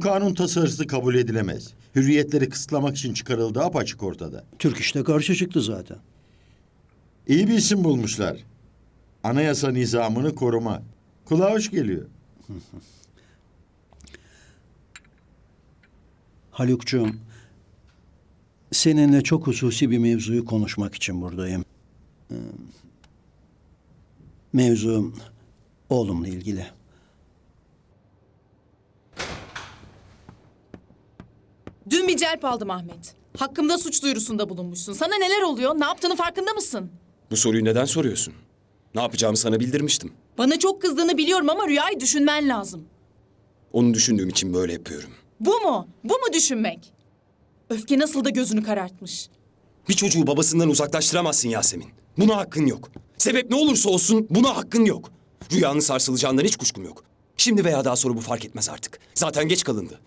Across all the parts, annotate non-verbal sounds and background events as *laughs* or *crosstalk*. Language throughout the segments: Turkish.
kanun tasarısı kabul edilemez. Hürriyetleri kısıtlamak için çıkarıldığı apaçık ortada. Türk işte karşı çıktı zaten. İyi bir isim bulmuşlar. Anayasa nizamını koruma. Kulağa hoş geliyor. *laughs* Haluk'cuğum, seninle çok hususi bir mevzuyu konuşmak için buradayım. Ee, Mevzu oğlumla ilgili. Dün bir celp aldım Ahmet. Hakkımda suç duyurusunda bulunmuşsun. Sana neler oluyor? Ne yaptığını farkında mısın? Bu soruyu neden soruyorsun? Ne yapacağımı sana bildirmiştim. Bana çok kızdığını biliyorum ama rüyayı düşünmen lazım. Onu düşündüğüm için böyle yapıyorum. Bu mu? Bu mu düşünmek? Öfke nasıl da gözünü karartmış. Bir çocuğu babasından uzaklaştıramazsın Yasemin. Buna hakkın yok. Sebep ne olursa olsun buna hakkın yok. Rüyanın sarsılacağından hiç kuşkum yok. Şimdi veya daha sonra bu fark etmez artık. Zaten geç kalındı.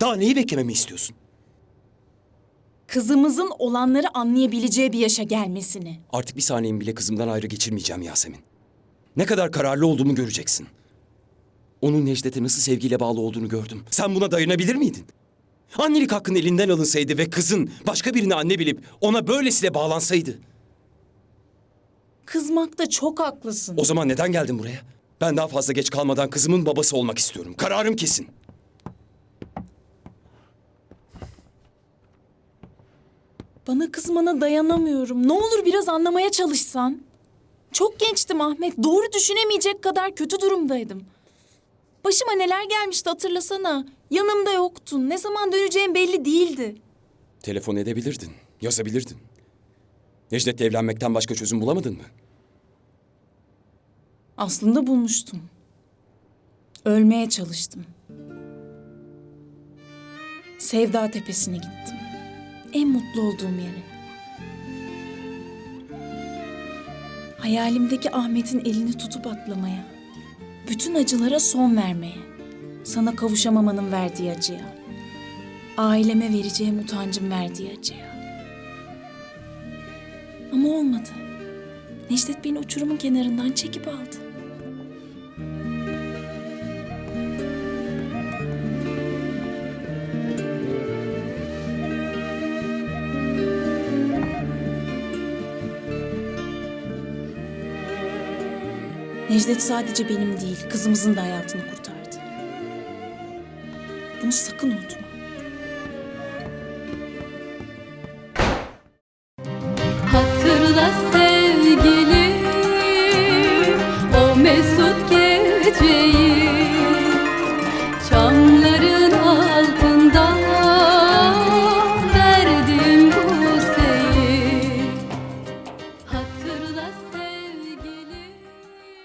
Daha neyi beklememi istiyorsun? Kızımızın olanları anlayabileceği bir yaşa gelmesini. Artık bir saniyemi bile kızımdan ayrı geçirmeyeceğim Yasemin. Ne kadar kararlı olduğumu göreceksin. Onun Necdet'e nasıl sevgiyle bağlı olduğunu gördüm. Sen buna dayanabilir miydin? Annelik hakkın elinden alınsaydı ve kızın başka birine anne bilip ona böylesine bağlansaydı. Kızmakta çok haklısın. O zaman neden geldin buraya? Ben daha fazla geç kalmadan kızımın babası olmak istiyorum. Kararım kesin. Bana kızmana dayanamıyorum. Ne olur biraz anlamaya çalışsan. Çok gençtim Ahmet. Doğru düşünemeyecek kadar kötü durumdaydım. Başıma neler gelmişti hatırlasana. Yanımda yoktun. Ne zaman döneceğim belli değildi. Telefon edebilirdin, yazabilirdin. Necdet'le evlenmekten başka çözüm bulamadın mı? Aslında bulmuştum. Ölmeye çalıştım. Sevda Tepesi'ne gittim. En mutlu olduğum yere. Hayalimdeki Ahmet'in elini tutup atlamaya. Bütün acılara son vermeye. Sana kavuşamamanın verdiği acıya. Aileme vereceğim utancın verdiği acıya. Ama olmadı. Necdet beni uçurumun kenarından çekip aldı. Necdet sadece benim değil, kızımızın da hayatını kurtardı. Bunu sakın unutma.